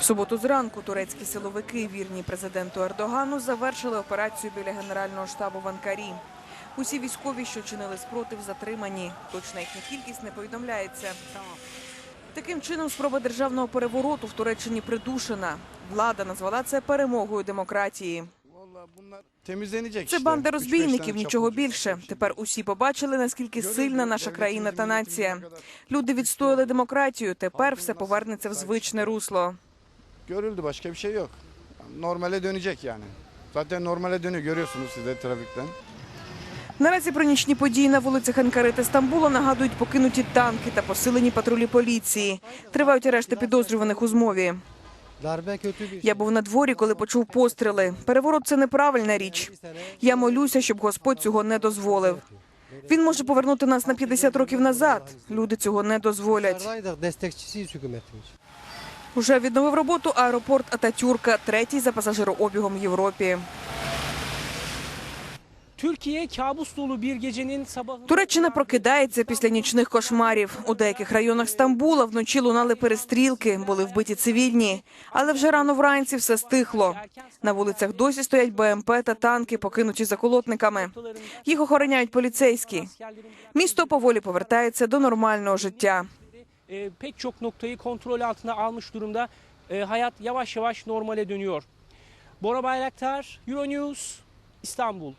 В суботу зранку турецькі силовики, вірні президенту Ердогану, завершили операцію біля генерального штабу в Анкарі. Усі військові, що чинили спротив, затримані. Точна їхня кількість не повідомляється. Таким чином, спроба державного перевороту в Туреччині придушена. Влада назвала це перемогою демократії. Це банда розбійників, нічого більше. Тепер усі побачили, наскільки сильна наша країна та нація. Люди відстояли демократію. Тепер все повернеться в звичне русло. Görüldü başka bir şey yok. Normale dönecek yani. Zaten normale dönüyor görüyorsunuz siz de trafikten. Наразі про нічні події на вулицях Анкари та Стамбула нагадують покинуті танки та посилені патрулі поліції. Тривають арешти підозрюваних у змові. Я був на дворі, коли почув постріли. Переворот це неправильна річ. Я молюся, щоб Господь цього не дозволив. Він може повернути нас на 50 років назад. Люди цього не дозволять. Уже відновив роботу аеропорт Ататюрка, третій за пасажирообігом в Європі. Türkiye kabus dolu bir gecenin sabahında... Туреччина прокидається після нічних кошмарів. У деяких районах Стамбула вночі лунали перестрілки, були вбиті цивільні. Але вже рано вранці все стихло. На вулицях досі стоять БМП та танки, покинуті заколотниками. Їх охороняють поліцейські. Місто поволі повертається до нормального життя. E, pek çok noktayı kontrol altına almış durumda. E, hayat yavaş yavaş normale dönüyor. Bora Bayraktar, Euronews, İstanbul.